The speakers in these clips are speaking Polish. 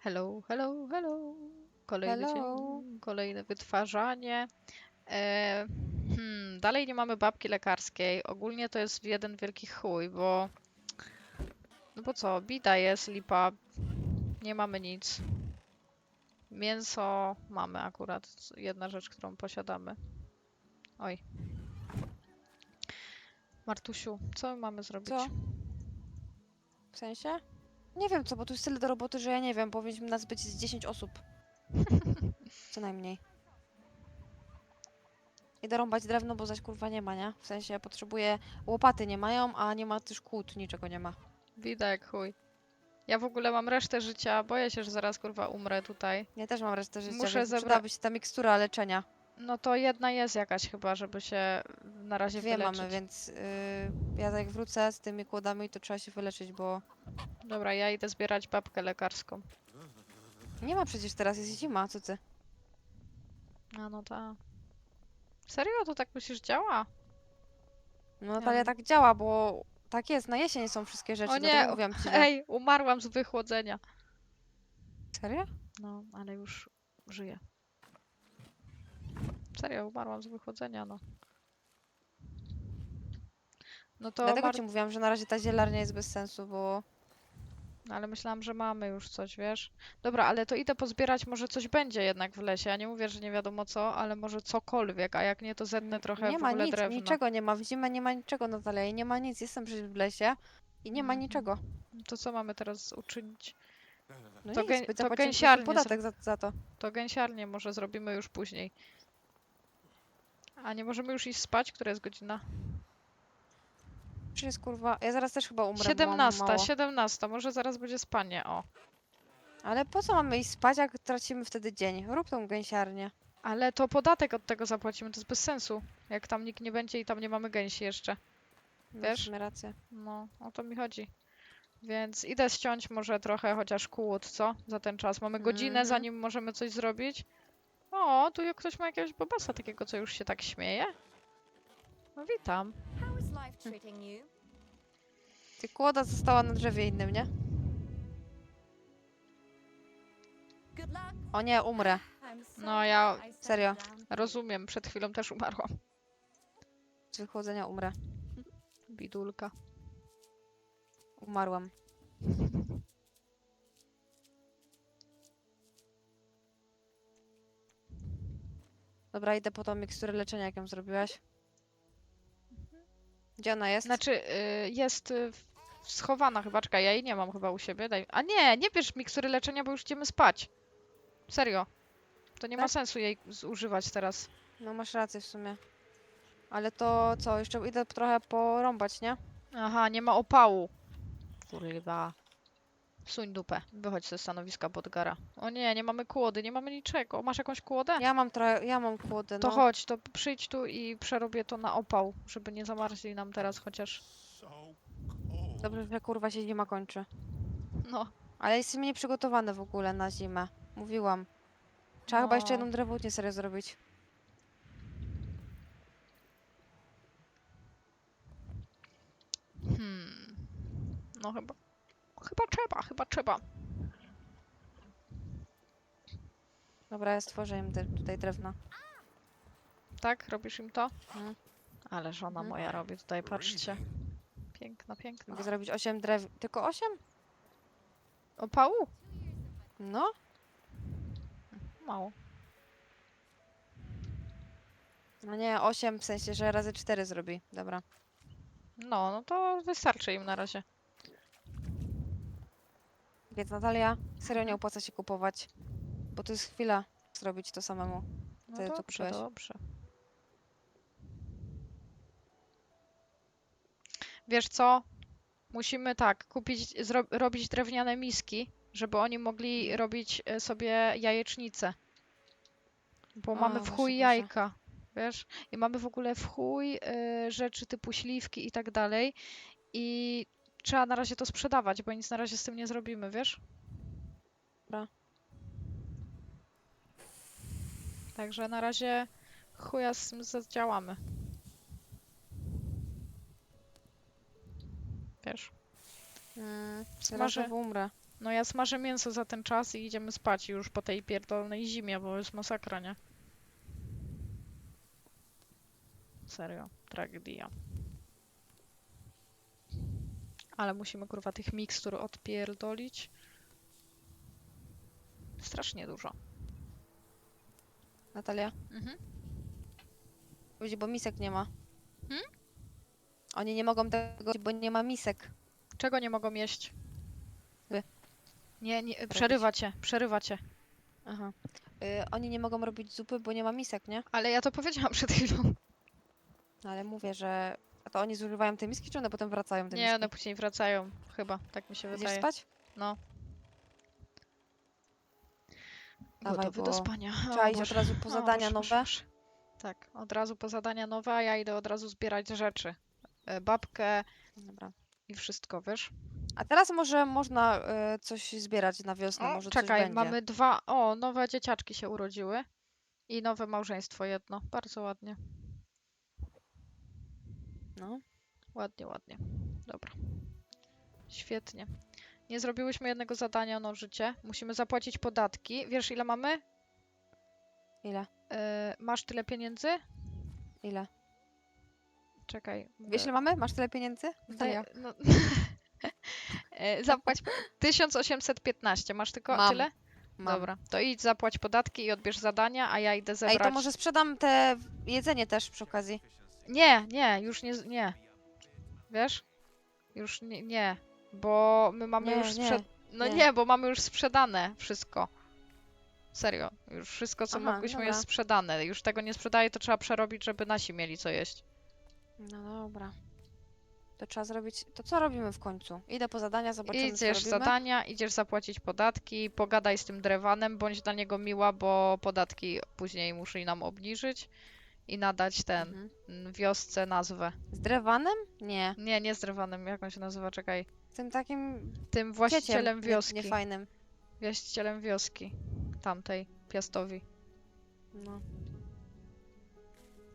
Hello, hello, hello. Kolejny Hello. dzień, kolejne wytwarzanie. E, hmm, dalej nie mamy babki lekarskiej. Ogólnie to jest jeden wielki chuj, bo... No bo co, bida jest, lipa. Nie mamy nic. Mięso mamy akurat. Jedna rzecz, którą posiadamy. Oj. Martusiu, co my mamy zrobić? Co? W sensie? Nie wiem co, bo tu jest tyle do roboty, że ja nie wiem. Powinniśmy nas być z 10 osób. Co najmniej. Idę rąbać drewno, bo zaś kurwa nie ma, nie? W sensie ja potrzebuję... Łopaty nie mają, a nie ma też kłód, niczego nie ma. Jak chuj. Ja w ogóle mam resztę życia, boję się, że zaraz kurwa umrę tutaj. Ja też mam resztę życia, Muszę więc zebra- przydałaby się ta mikstura leczenia. No to jedna jest jakaś chyba, żeby się na razie Dwie wyleczyć. mamy, więc yy, ja jak wrócę z tymi kłodami, to trzeba się wyleczyć, bo Dobra, ja idę zbierać babkę lekarską. nie ma przecież teraz, jest zima, co ty? A no ta. Serio? To tak myślisz działa? No Natalia tak działa, bo tak jest, na jesień są wszystkie rzeczy, O nie, dlatego mówiłam ci, że... Ej, umarłam z wychłodzenia. Serio? No, ale już żyję. Serio, umarłam z wychłodzenia, no. No to Dlatego ci mówiłam, że na razie ta zielarnia jest bez sensu, bo No, Ale myślałam, że mamy już coś, wiesz? Dobra, ale to idę pozbierać, może coś będzie jednak w lesie. Ja nie mówię, że nie wiadomo co, ale może cokolwiek, a jak nie, to zetnę trochę nie w ma ogóle nic, drewna. niczego nie ma. W zimę nie ma niczego, Natalia, i nie ma nic. Jestem przecież w lesie i nie ma Mhm. niczego. To co mamy teraz uczynić? No To nic, gę- to gęsiarnię podatek za, za to. To gęsiarnię może zrobimy już później. A nie możemy już iść spać? Która jest godzina? Czy jest kurwa... Ja zaraz też chyba umrę, bo mam 17, mało. 17. Może zaraz będzie spanie, o. Ale po co mamy iść spać, jak tracimy wtedy dzień? Rób tą gęsiarnię. Ale to podatek od tego zapłacimy, to jest bez sensu. Jak tam nikt nie będzie i tam nie mamy gęsi jeszcze. Masz Wiesz? sumie rację. No, o to mi chodzi. Więc idę ściąć może trochę chociaż kłód, co? Za ten czas. Mamy godzinę, Mhm. zanim możemy coś zrobić. O, tu ktoś ma jakiegoś bobasa takiego, co już się tak śmieje. No witam. How is life treating you? Ty kłoda została na drzewie innym, nie? Good luck. O nie, umrę. I'm No ja I sat Serio. down. rozumiem, przed chwilą też umarłam. Z wychłodzenia umrę. Bidulka. Umarłam. Dobra, idę po tą miksturę leczenia, jak ją zrobiłaś. Gdzie ona jest? Znaczy, y, jest y, w- schowana chyba, czekaj, ja jej nie mam chyba u siebie. Daj... A nie, nie bierz mikstury leczenia, bo już idziemy spać. Serio. To nie ma Tak? sensu jej zużywać teraz. No masz rację w sumie. Ale to co, jeszcze idę trochę porąbać, nie? Aha, nie ma opału. Kurwa. Suń dupę. Wychodź ze stanowiska Bodgara. O nie, nie mamy kłody, nie mamy niczego. Masz jakąś kłodę? Ja mam trochę, ja mam kłodę, To no. chodź, to przyjdź tu i przerobię to na opał, żeby nie zamarzli nam teraz chociaż. Dobrze, że kurwa się zima kończy. No, Ale jesteśmy nieprzygotowane w ogóle na zimę. Mówiłam. Trzeba chyba jeszcze No. jedną drewutnię serio zrobić. hmm. No chyba. Chyba trzeba, chyba trzeba. Dobra, ja stworzę im tutaj drewno. Tak? Robisz im to? Mhm. Ale żona Mhm. moja robi tutaj, patrzcie. Piękna, piękna. Mogę zrobić 8 drew... Tylko 8? Opału? No. Mało. No nie, 8 w sensie, że razy 4 zrobi. Dobra. No, no to wystarczy im na razie. Więc Natalia, serio nie opłaca się kupować. Bo to jest chwila zrobić to samemu. No Ty to dobrze, dobrze. Wiesz co? Musimy tak, kupić, zro- robić drewniane miski, żeby oni mogli robić e, sobie jajecznicę. Bo A, mamy w właśnie, chuj Boże. jajka, wiesz? I mamy w ogóle w chuj e, rzeczy typu śliwki i tak dalej. I trzeba na razie to sprzedawać, bo nic na razie z tym nie zrobimy, wiesz? Dobra. Także na razie chuja z tym zadziałamy. Wiesz? Mm, Smaży- Zaraz umrę. No ja smażę mięso za ten czas i idziemy spać już po tej pierdolnej zimie, bo jest masakra, nie? Serio, tragedia. Ale musimy kurwa tych mikstur odpierdolić. Strasznie dużo. Natalia? Mhm. Ludzi, bo misek nie ma. Hmm? Oni nie mogą tego, bo nie ma misek. Czego nie mogą jeść? Wy. Nie, nie, przerywa cię, przerywa cię. Aha. Y, oni nie mogą robić zupy, bo nie ma misek, nie? Ale ja to powiedziałam przed chwilą. No, Ale mówię, że... A to oni zużywają te miski, czy one potem wracają te Nie, miski? one później wracają, chyba, tak mi się Idziesz wydaje. spać? No. Dawaj, Gotowy do bo spania. O Trzeba iść od Boże. razu po O, zadania muszę, muszę, nowe. Tak, od razu po zadania nowe, a ja idę od razu zbierać rzeczy. E, Babkę Dobra. i wszystko, wiesz? A teraz może można y, coś zbierać na wiosnę, może coś czekaj, będzie. mamy dwa. O, nowe dzieciaczki się urodziły. I nowe małżeństwo jedno. Bardzo ładnie. No. Ładnie, ładnie. Dobra. Świetnie. Nie zrobiłyśmy jednego zadania na życie. Musimy zapłacić podatki. Wiesz, ile mamy? Ile? E, masz tyle pieniędzy? Ile? Czekaj. Wiesz, ile mamy? Masz tyle pieniędzy? Natalia? Wy- no, E, Zapłać po- 1815. Masz tylko Mam. tyle? Mam. Dobra. To idź zapłać podatki i odbierz zadania, a ja idę zebrać. Ej, to może sprzedam te jedzenie też przy okazji. Nie, nie, już nie, nie. Wiesz? Już nie, nie. Bo my mamy Nie, już nie, sprzed... No nie. nie. bo mamy już sprzedane wszystko. Serio. Już wszystko, co Aha, mogliśmy, dobra. jest sprzedane. Już tego nie sprzedaję, to trzeba przerobić, żeby nasi mieli co jeść. No dobra. To trzeba zrobić... To co robimy w końcu? Idę po zadania, zobaczymy Idziesz co robimy. zadania, idziesz zapłacić podatki, pogadaj z tym drewanem, bądź dla niego miła, bo podatki później musi nam obniżyć i nadać ten Mhm. mm, wiosce nazwę. Z drewanem? Nie. Nie, nie z drewanem, jak on się nazywa, czekaj. Tym takim Tym właścicielem cieciem wioski. Nie, niefajnym. Właścicielem wioski. Tamtej, Piastowi. No.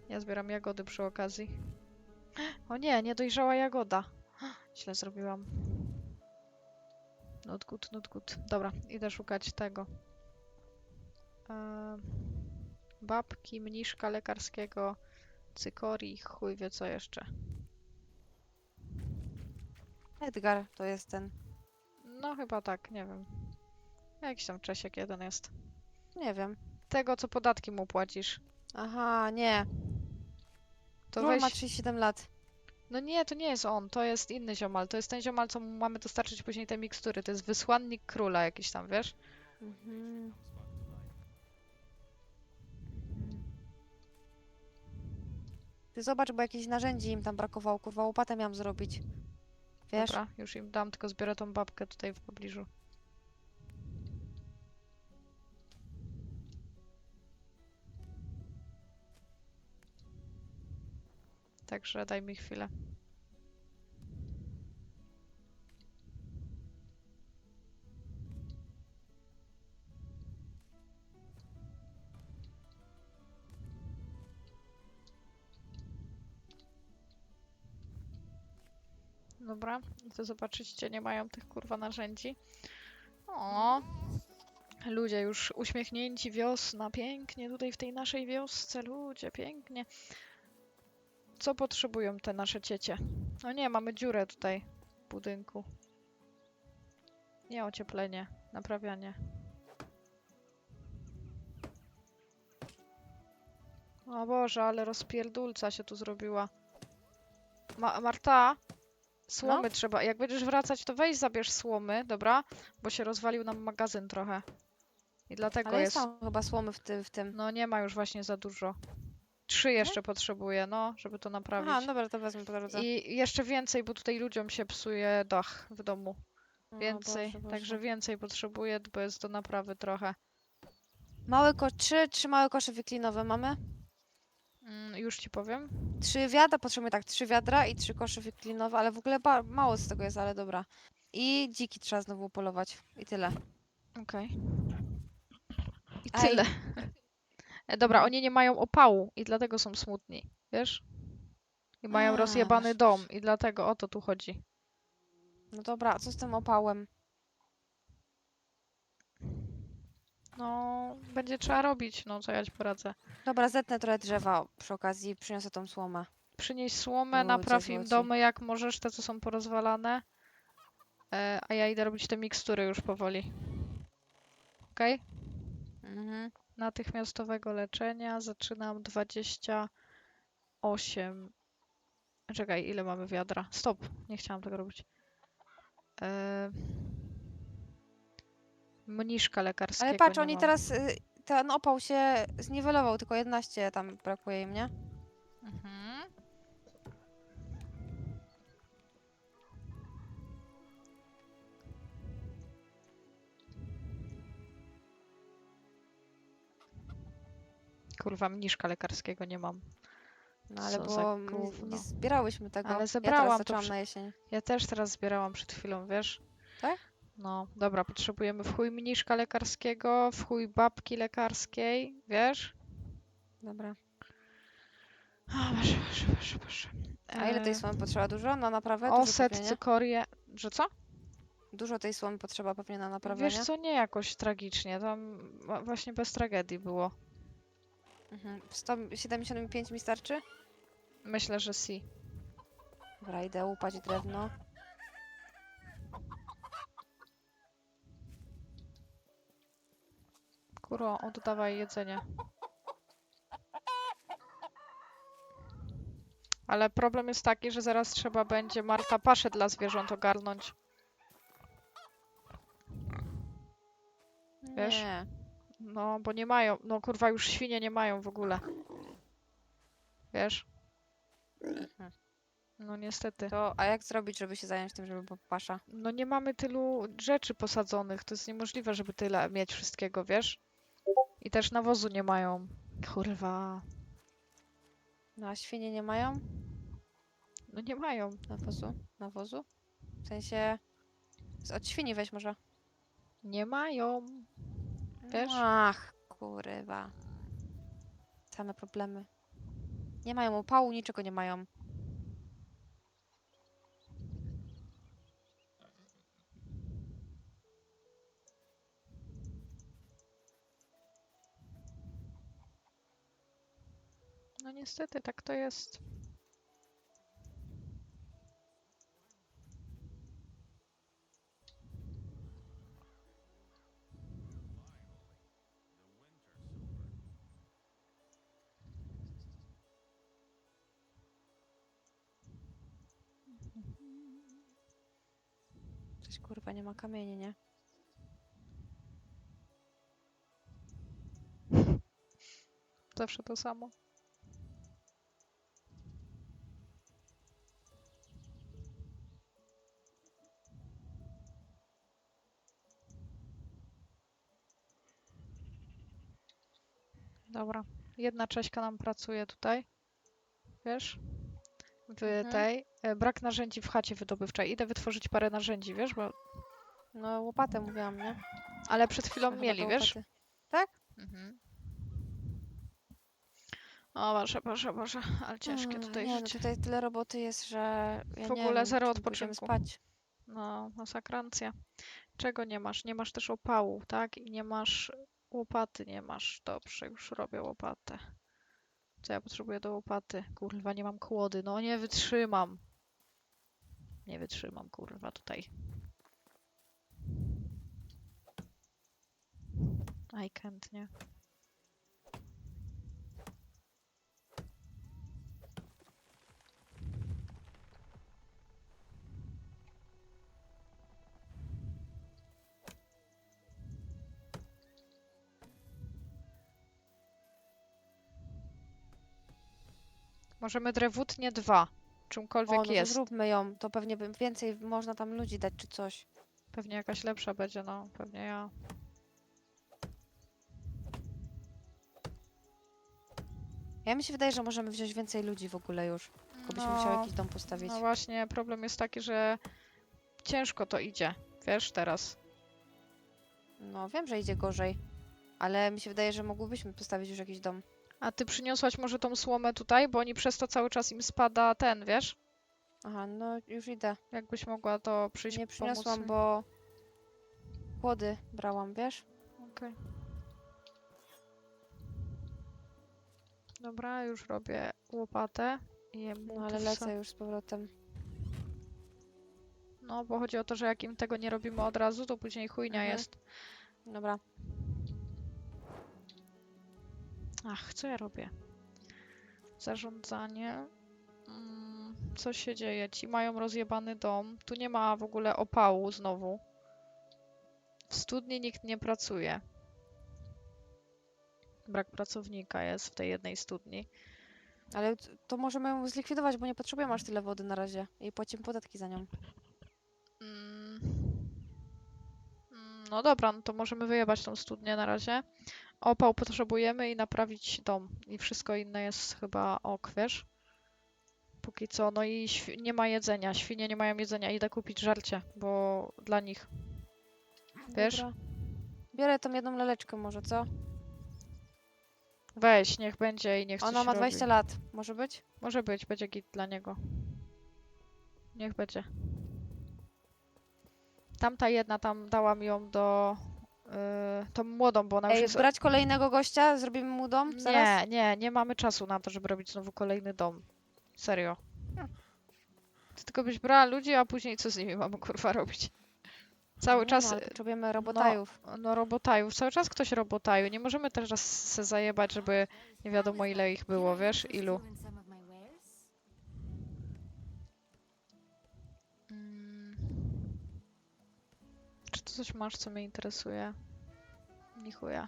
Ja zbieram jagody przy okazji. O nie, niedojrzała jagoda. Źle zrobiłam. Not good, not good. Dobra, idę szukać tego. Eee, babki, mniszka lekarskiego, cykorii, chuj wie co jeszcze. Edgar to jest ten. No chyba tak, nie wiem. Jakiś tam Czesiek jeden jest. Nie wiem. Tego, co podatki mu płacisz. Aha, nie. To Król weź... ma 37 lat. No nie, to nie jest on, to jest inny ziomal. To jest ten ziomal, co mu mamy dostarczyć później te mikstury. To jest wysłannik króla jakiś tam, wiesz? Mhm. Ty zobacz, bo jakichś narzędzi im tam brakowało. Kurwa, łopatę miałam zrobić. Wiesz? Dobra, już im dam, tylko zbiorę tą babkę tutaj w pobliżu. Także daj mi chwilę. Dobra, to zobaczycie, nie mają tych kurwa narzędzi. O, ludzie już uśmiechnięci, wiosna, pięknie tutaj w tej naszej wiosce, ludzie, pięknie. Co potrzebują te nasze ciecie? No nie, mamy dziurę tutaj w budynku. Nie ocieplenie, naprawianie. O Boże, ale rozpierdulca się tu zrobiła. Ma Marta, słomy trzeba. Jak będziesz wracać, to weź zabierz słomy, dobra? Bo się rozwalił nam magazyn trochę. I dlatego Ale jest tam chyba słomy w tym. W tym. No nie ma już właśnie za dużo. Trzy jeszcze potrzebuję, no, żeby to naprawić. Aha, dobra, to wezmę po drodze. I jeszcze więcej, bo tutaj ludziom się psuje dach w domu. O Więcej. Boże, Boże. Także więcej potrzebuję, bo jest do naprawy trochę. Małe ko trzy, trzy małe kosze wyklinowe mamy. Mm, już ci powiem. Trzy wiadra, potrzebuję tak, trzy wiadra i trzy kosze wyklinowe, ale w ogóle ba- mało z tego jest, ale dobra. I dziki trzeba znowu polować. I tyle. Okej. I Ej. tyle. E, Dobra, oni nie mają opału i dlatego są smutni, wiesz? I mają A, rozjebany dom i dlatego o to tu chodzi. No dobra, a co z tym opałem? No, będzie trzeba robić, no co ja ci poradzę. Dobra, zetnę trochę drzewa przy okazji przyniosę tą słomę. Przynieś słomę, Ludzie napraw im domy jak możesz, te co są porozwalane. E, a ja idę robić te mikstury już powoli. Okej? Mhm. Natychmiastowego leczenia zaczynam 28. Czekaj, ile mamy wiadra? Stop, nie chciałam tego robić. E, mniszka lekarskiego. Ale patrz, nie oni mam. teraz, y, ten opał się zniwelował, tylko 11 tam brakuje im, nie? Mhm. Kurwa, mniszka lekarskiego nie mam. No ale Co za bo m- gówno. nie zbierałyśmy tego. Ale ja zebrałam teraz to zaczęłam przy- na jesień. Ja też teraz zbierałam przed chwilą, wiesz? Tak? No, dobra, potrzebujemy w chuj mniszka lekarskiego, w chuj babki lekarskiej, wiesz? Dobra. O, Boże, Boże, Boże, Boże. A ile tej E, słomy potrzeba? Dużo na naprawę? Dużo, Oset, nie? cykorię... Że co? Dużo tej słomy potrzeba pewnie na naprawę, Wiesz nie? co, nie jakoś tragicznie, tam wa- właśnie bez tragedii było. Mhm. 175 mi starczy? Myślę, że si. Dobra, idę łupać drewno. Kuro, oddawaj jedzenie. Ale problem jest taki, że zaraz trzeba będzie Marta paszę dla zwierząt ogarnąć. Wiesz? Nie. No, bo nie mają. No kurwa, już świnie nie mają w ogóle. Wiesz? Mhm. No niestety. To, a jak zrobić, żeby się zająć tym, żeby była pasza? No nie mamy tylu rzeczy posadzonych. To jest niemożliwe, żeby tyle mieć wszystkiego, wiesz? I też nawozu nie mają. Kurwa. No a świnie nie mają No nie mają. nawozu? Nawozu? W sensie... z- Od świni weź może. Nie mają. Wiesz? Ach, kurwa. Same problemy. Nie mają upału, niczego nie mają. Niestety, tak to jest. Coś kurwa nie ma kamieni, nie? Zawsze to samo. Dobra. Jedna cześćka nam pracuje tutaj. Wiesz? W Mhm. tej. e, Brak narzędzi w chacie wydobywczej. Idę wytworzyć parę narzędzi, wiesz? Bo... No łopatę mówiłam, nie? Ale przed chwilą chyba mieli, do wiesz? łopaty. Mhm. O Boże, Boże, Boże, ale ciężkie Mm, tutaj nie, no życie. tutaj tyle roboty jest, że ja W nie ogóle wiem, zero czy odpoczynku. spać. No, masakrancja. Czego nie masz? Nie masz też opału, tak? I nie masz łopaty, nie masz. Dobrze, już robię łopatę. Co ja potrzebuję do łopaty? Kurwa, nie mam kłody. No nie wytrzymam. Nie wytrzymam, kurwa, tutaj. I can't, nie? Możemy drewutnie dwa. Czymkolwiek O, no to jest. zróbmy ją, to pewnie by więcej można tam ludzi dać czy coś. Pewnie jakaś lepsza będzie, no. Pewnie ja. Ja mi się wydaje, że możemy wziąć więcej ludzi w ogóle już. Tylko byśmy No, musiały jakiś dom postawić. No właśnie, problem jest taki, że ciężko to idzie. Wiesz, teraz. No wiem, że idzie gorzej. Ale mi się wydaje, że mogłybyśmy postawić już jakiś dom. A ty przyniosłaś może tą słomę tutaj, bo oni przez to cały czas im spada ten, wiesz? Aha, no już idę. Jakbyś mogła to przyjść Nie przyniosłam, pomóc. bo kłody brałam, wiesz? Okej. Dobra, już robię łopatę i jem No ale lecę już z powrotem. No, bo chodzi o to, że jak im tego nie robimy od razu, to później chujnia Mhm. jest. Dobra. Ach, co ja robię? Zarządzanie. Mm, co się dzieje? Ci mają rozjebany dom. Tu nie ma w ogóle opału znowu. W studni nikt nie pracuje. Brak pracownika jest w tej jednej studni. Ale to możemy ją zlikwidować, bo nie potrzebujemy aż tyle wody na razie. I płacimy podatki za nią. Mm. Mm, No dobra, no to możemy wyjebać tą studnię na razie. Opał potrzebujemy i naprawić dom. I wszystko inne jest chyba ok, wiesz? Póki co, no i nie ma jedzenia. Świnie nie mają jedzenia. Idę kupić żarcie, bo dla nich. Wiesz? Dobra. Biorę tą jedną leleczkę może, co? Weź, niech będzie i niech coś Ona ma 20 robi. lat. Może być? Może być, będzie git dla niego. Niech będzie. Tamta jedna tam dałam ją do... Yy, tą młodą, bo ona już Ej, jest... brać kolejnego gościa? Zrobimy mu dom? Zaraz? Nie, nie, nie mamy czasu na to, żeby robić znowu kolejny dom. Serio. Ty tylko byś brała ludzi, a później co z nimi mamy kurwa robić? Cały Nie czas, No, ale potrzebujemy robotajów. no robotajów, cały czas ktoś robotaju. Nie możemy teraz se zajebać, żeby nie wiadomo ile ich było, wiesz, ilu. Czy tu coś masz, co mnie interesuje? Ni chuja.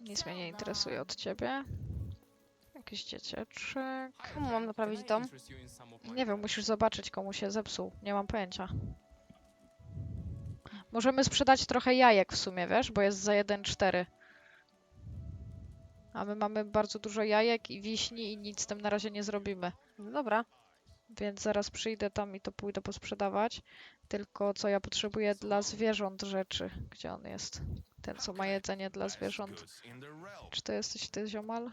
Nic mnie nie interesuje od ciebie. Jakiś dziecieczek. Komu mam naprawić dom? Nie wiem, musisz zobaczyć, komu się zepsuł. Nie mam pojęcia. Możemy sprzedać trochę jajek w sumie, wiesz, bo jest za 1,4. A my mamy bardzo dużo jajek i wiśni i nic z tym na razie nie zrobimy. No dobra. Więc zaraz przyjdę tam i to pójdę posprzedawać. Tylko co ja potrzebuję dla zwierząt rzeczy. Gdzie on jest? Ten, co ma jedzenie dla zwierząt. Czy to jesteś ty, ziomal?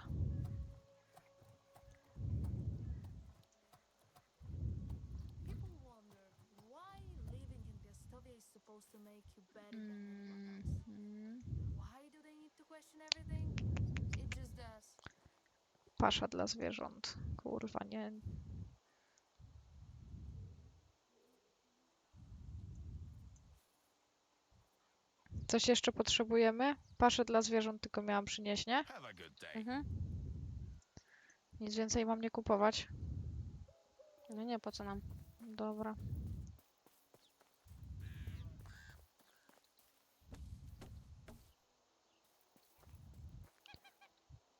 People wonder why living in Piastowie is supposed to make you better than everyone else. Mhm. Why do they need to question everything? It just does. Pasza dla zwierząt. Kurwa, nie. Coś jeszcze potrzebujemy? Paszę dla zwierząt tylko miałam przynieść, nie? Mhm. Nic więcej mam nie kupować. No nie, po co nam? Dobra.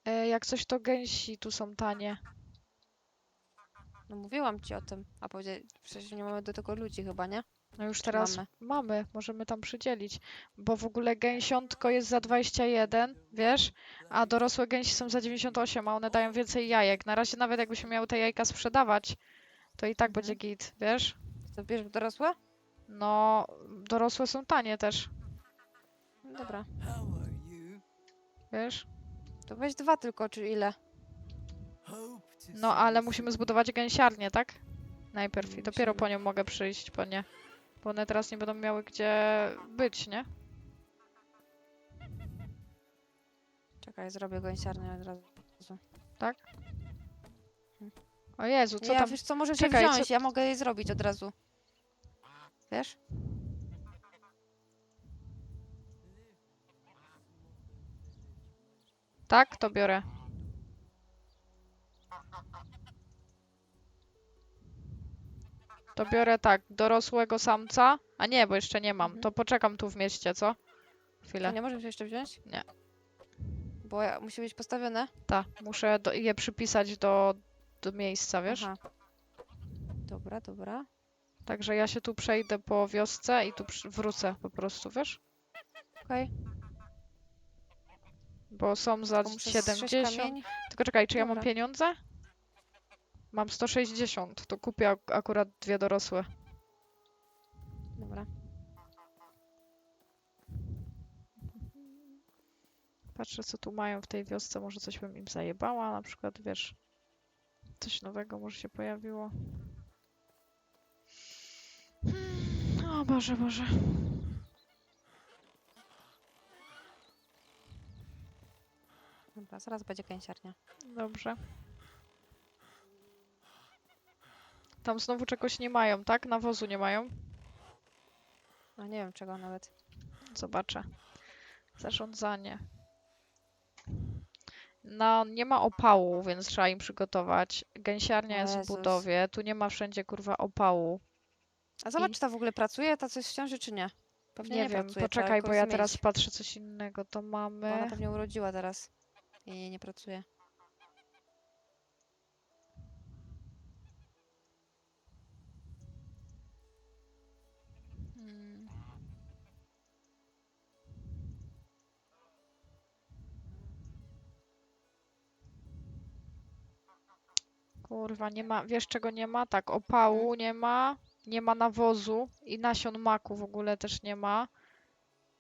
E, jak coś to gęsi tu są tanie. No mówiłam ci o tym. A powiedzieć, przecież nie mamy do tego ludzi chyba, nie? No już teraz mamy? mamy, możemy tam przydzielić. Bo w ogóle gęsiątko jest za 21, wiesz? A dorosłe gęsi są za 98, a one dają więcej jajek. Na razie nawet jakbyśmy miały te jajka sprzedawać, to i tak Mhm. będzie git, wiesz? To bierz dorosłe? No, dorosłe są tanie też, No dobra. wiesz? To weź dwa tylko, czy ile? No, ale musimy zbudować gęsiarnię, tak? Najpierw i dopiero po nią mogę przyjść, po nie. Bo one teraz nie będą miały gdzie być, nie? Czekaj, zrobię gąsiarnię od razu. O Jezu, co ja, tam? wiesz co, możesz Czekaj, je co- wziąć, ja mogę je zrobić od razu. Wiesz? Tak, to biorę. To biorę tak, dorosłego samca. A nie, bo jeszcze nie mam. Mhm. To poczekam tu w mieście, co? Chwilę. nie możesz jeszcze wziąć? Nie. Bo ja, musi być postawione? Tak, muszę do, je przypisać do, do miejsca, wiesz? Aha. Dobra, dobra. Także ja się tu przejdę po wiosce i tu przy- wrócę po prostu, wiesz? Okej. Bo są za Tylko muszę zszyć 70. kamień. Tylko czekaj, czy ja mam Dobra. pieniądze? Mam 160, to kupię ak- akurat dwie dorosłe. Dobra. Patrzę, co tu mają w tej wiosce. Może coś bym im zajebała, na przykład, wiesz, coś nowego może się pojawiło. Hmm, O Boże, Boże. Dobra, zaraz będzie kęsiarnia. Dobrze. Tam znowu czegoś nie mają, tak? Nawozu nie mają? No nie wiem czego nawet. Zobaczę. Zarządzanie. No, nie ma opału, więc trzeba im przygotować. Gęsiarnia jest w budowie. Tu nie ma wszędzie kurwa opału. A zobacz, I- czy ta w ogóle pracuje, ta coś w ciąży, czy nie? Pewnie Nie, nie, wiem, pracuje. trzeba poczekaj, bo ja zmienić, teraz patrzę coś innego. To Bo ona mamy. pewnie urodziła teraz. I nie, nie pracuje. Kurwa, nie ma, wiesz czego nie ma? Tak, opału nie ma, nie ma nawozu i nasion maku w ogóle też nie ma.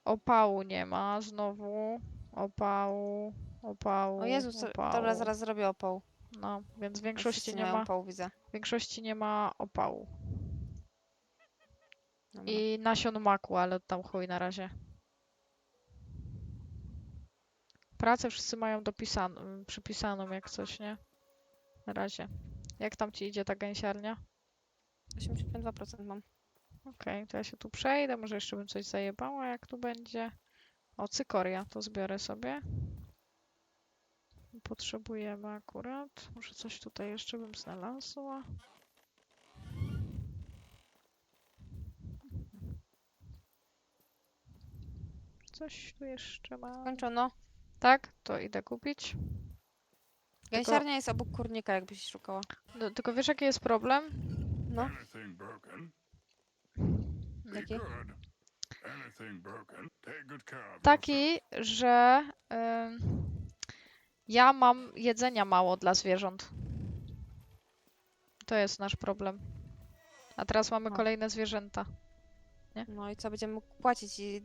Opału nie ma, znowu opału, opału, O Jezus, co- dobra, opału. zaraz zrobię opał. No, więc w większości wszyscy nie mają ma, opału, widzę. w większości nie ma opału. Dobra. I nasion maku, ale tam chuj na razie. Pracę wszyscy mają dopisaną, przypisaną jak coś, nie? Na razie. Jak tam ci idzie ta gęsiarnia? 82% mam. Okej, to ja się tu przejdę, może jeszcze bym coś zajebała, jak tu będzie. O, cykoria, to zbiorę sobie. Potrzebujemy akurat. Może coś tutaj jeszcze bym znalazła. Coś tu jeszcze ma. Kończono. Tak? To idę kupić. Gęsiarnia jest obok kurnika, jakbyś szukała. No, tylko wiesz jaki jest problem? No, Anything broken? Be jaki? good. Anything broken? Take good care of yourself. Taki, że ym, ja mam jedzenia mało dla zwierząt. To jest nasz problem. A teraz mamy No. kolejne zwierzęta. No i co, będziemy mógł płacić i...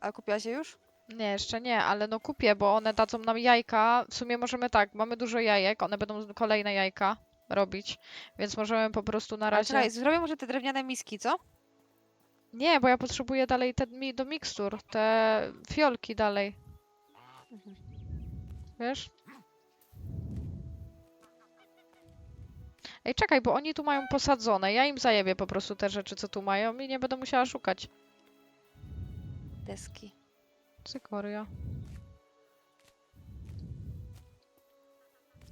A kupiła się już? Nie, jeszcze nie, ale no kupię, bo one dadzą nam jajka. W sumie możemy tak, mamy dużo jajek, one będą kolejne jajka robić, więc możemy po prostu na razie... czekaj, zrobię może te drewniane miski, co? Nie, bo ja potrzebuję dalej te mi do mikstur, te fiolki dalej, Mhm. wiesz? Ej, czekaj, bo oni tu mają posadzone. Ja im zajebię po prostu te rzeczy, co tu mają i nie będę musiała szukać. Deski. Cykoria.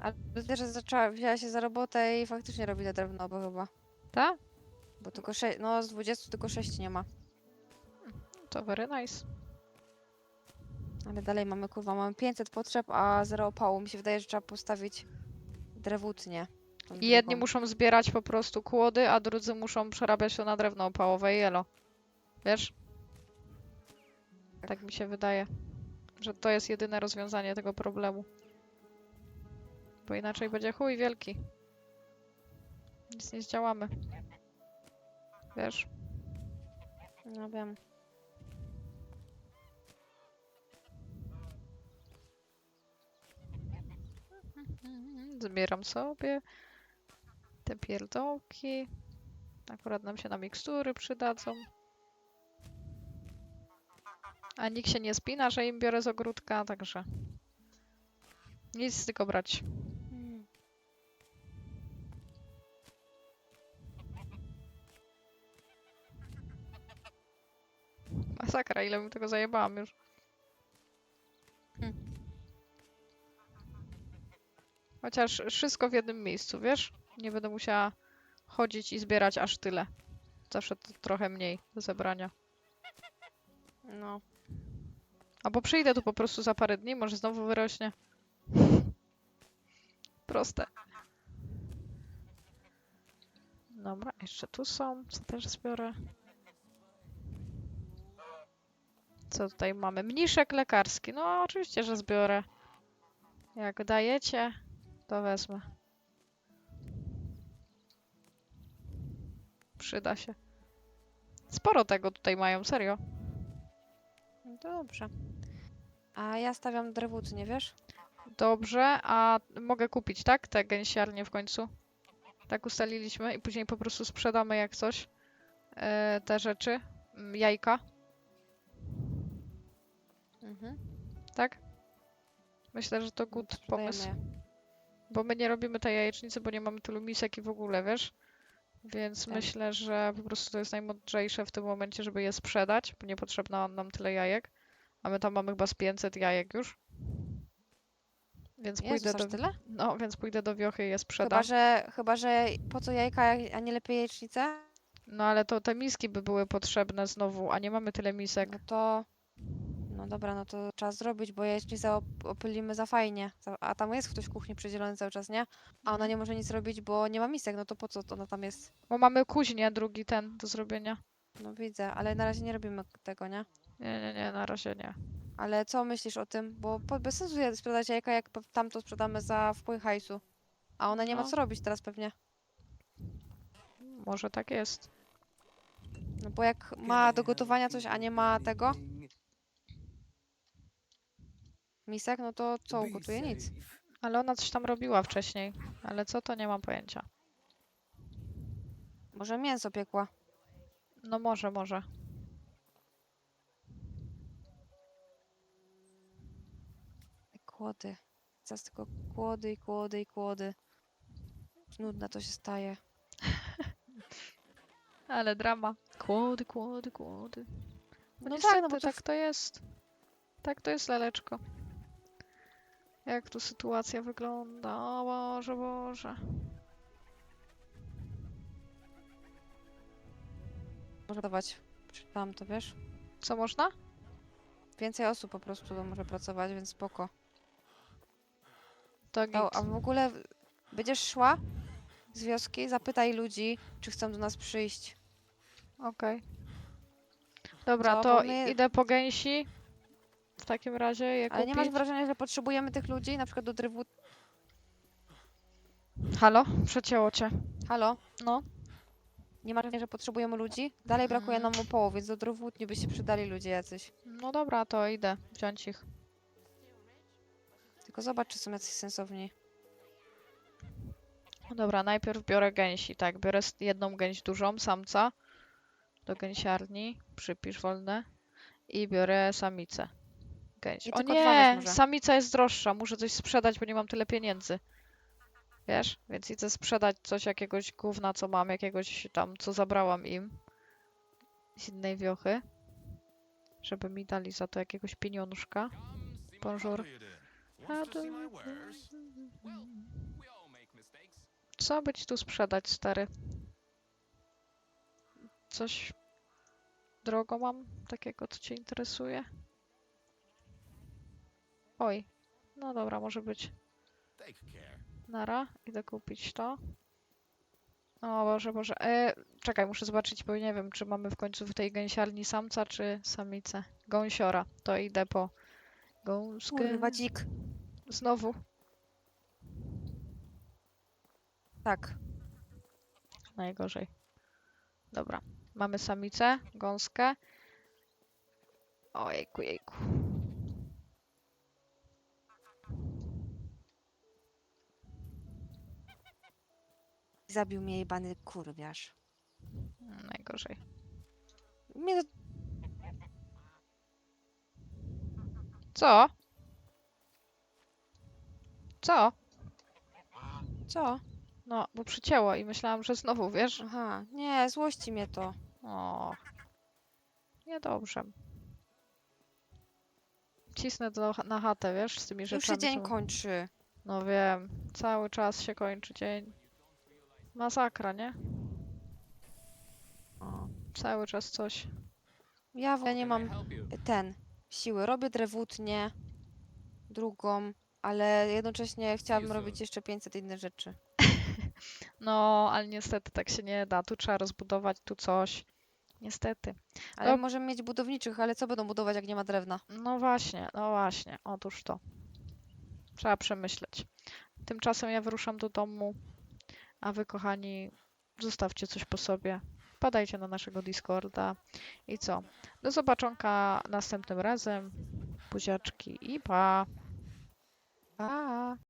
Ale że zaczęła, wzięła się za robotę i faktycznie robi te drewno, bo chyba. Ta? Bo tylko 6, no z 20 tylko 6 nie ma. To very nice. Ale dalej mamy, kurwa, mamy 500 potrzeb, a zero opału. Mi się wydaje, że trzeba postawić drewutnię. tą I jedni drugą. muszą zbierać po prostu kłody, a drudzy muszą przerabiać to na drewno opałowe i jelo. Wiesz? Tak mi się wydaje, że to jest jedyne rozwiązanie tego problemu. Bo inaczej będzie chuj wielki. Nic nie zdziałamy. Wiesz? No wiem. Zbieram sobie te pierdołki. Akurat nam się na mikstury przydadzą. A nikt się nie spina, że im biorę z ogródka, także nic tylko brać. Masakra, ile bym tego zajebałam już. Hmm. Chociaż wszystko w jednym miejscu, wiesz? Nie będę musiała chodzić i zbierać aż tyle. Zawsze to trochę mniej do zebrania. No. Albo przyjdę tu po prostu za parę dni, może znowu wyrośnie. Proste. Dobra, jeszcze tu są, co też zbiorę. Co tutaj mamy? Mniszek lekarski. No oczywiście, że zbiorę. Jak dajecie, to wezmę. Przyda się. Sporo tego tutaj mają, serio. Dobrze. A ja stawiam drewutnię, wiesz? Dobrze, a mogę kupić, tak? Te gęsiarnie w końcu. Tak ustaliliśmy i później po prostu sprzedamy jak coś e, te rzeczy, mm, jajka, Mhm. tak? Myślę, że to No good sprzedajemy pomysł. je. Bo my nie robimy tej jajecznicy, bo nie mamy tylu misek i w ogóle, wiesz? Więc Tak. myślę, że po prostu to jest najmądrzejsze w tym momencie, żeby je sprzedać, bo niepotrzebna nam tyle jajek. A my tam mamy chyba z 500 jajek już. Więc pójdę Jezus, do... tyle? No, więc pójdę do wiochy i je Chyba sprzedam. że, chyba, że po co jajka, a nie lepiej jajecznicę? No ale to te miski by były potrzebne znowu, a nie mamy tyle misek. No to... No dobra, no to trzeba zrobić, bo jajecznicę op- opylimy za fajnie. Za- A tam jest ktoś w kuchni przydzielony cały czas, nie? A ona nie może nic robić, bo nie ma misek, no to po co ona tam jest? Bo mamy kuźnię, drugi ten do zrobienia. No widzę, ale na razie nie robimy tego, nie? Nie, nie, nie, na razie nie. Ale co myślisz o tym? Bo po- bez sensu jest sprzedać jajka, jak pe- tamto sprzedamy za wpływ hajsu. A ona nie ma No. co robić teraz pewnie. Może tak jest. No bo jak ma do gotowania coś, a nie ma tego, misek, no to co ugotuje? Nic. Ale ona coś tam robiła wcześniej. Ale co, to nie mam pojęcia. Może mięso piekła. No może, może. Kłody. Teraz tylko kłody i kłody i kłody. Nudne to się staje. Ale drama. Kłody, kłody, kłody. No, No tak, no bo to tak to jest. Tak to jest, Leleczko. Jak tu sytuacja wygląda? O Boże, Boże. może dawać. Czytałam to, wiesz? Co można? Więcej osób po prostu to może pracować, więc spoko. To git. A, w ogóle będziesz szła z wioski, zapytaj ludzi, czy chcą do nas przyjść. Okej. Dobra, Co, to my- idę po gęsi. W takim razie je Ale nie masz kupić. wrażenia, że potrzebujemy tych ludzi, na przykład do drywu... Halo? Przecięło cię. Halo? No. Nie masz wrażenia, że potrzebujemy ludzi? Dalej brakuje nam opołów, więc do drewutni by się przydali ludzie jacyś. No dobra, to idę wziąć ich. Tylko zobacz, czy są jacyś sensowni. No Dobra, najpierw biorę gęsi. Tak, biorę s- jedną gęś dużą, samca do gęsiarni. Przypisz wolne. I biorę samicę. Gęś. I O tylko dwa weź nie! może. Samica jest droższa. Muszę coś sprzedać, bo nie mam tyle pieniędzy. Wiesz? Więc idę sprzedać coś, jakiegoś gówna, co mam, jakiegoś tam, co zabrałam im z innej wiochy. Żeby mi dali za to jakiegoś pieniążka. Bonjour. Co by ci tu sprzedać, stary? Coś drogo mam takiego, co cię interesuje? Oj, no dobra, może być. Nara, idę kupić to. O Boże, Boże. E, czekaj, muszę zobaczyć, bo nie wiem, czy mamy w końcu w tej gęsiarni samca, czy samicę. Gąsiora. To idę po gąskę. Kurwa, dzik. Znowu. Tak. Najgorzej. Dobra. Mamy samicę, gąskę. Ojejku, jejku. Zabił mnie jebany kurwiarz. Najgorzej. Mnie to... Co? Co? Co? No, bo przycięło i myślałam, że znowu, wiesz? Aha, nie, złości mnie to. O. Niedobrze. Cisnę do, na chatę, wiesz, z tymi Już się dzień co- kończy. No wiem, cały czas się kończy dzień. Masakra, nie? O. Cały czas coś. Ja w ogóle nie mam ten, siły. Robię drewutnię, drugą, ale jednocześnie chciałabym robić jeszcze 500 innych rzeczy. No, ale niestety tak się nie da. Tu trzeba rozbudować, tu coś. Niestety. Ale No. możemy mieć budowniczych, ale co będą budować, jak nie ma drewna? No właśnie, no właśnie. Otóż to. Trzeba przemyśleć. Tymczasem ja wyruszam do domu, a wy, kochani, zostawcie coś po sobie. Padajcie na naszego Discorda. I co? Do zobaczonka następnym razem. Buziaczki i pa. Pa.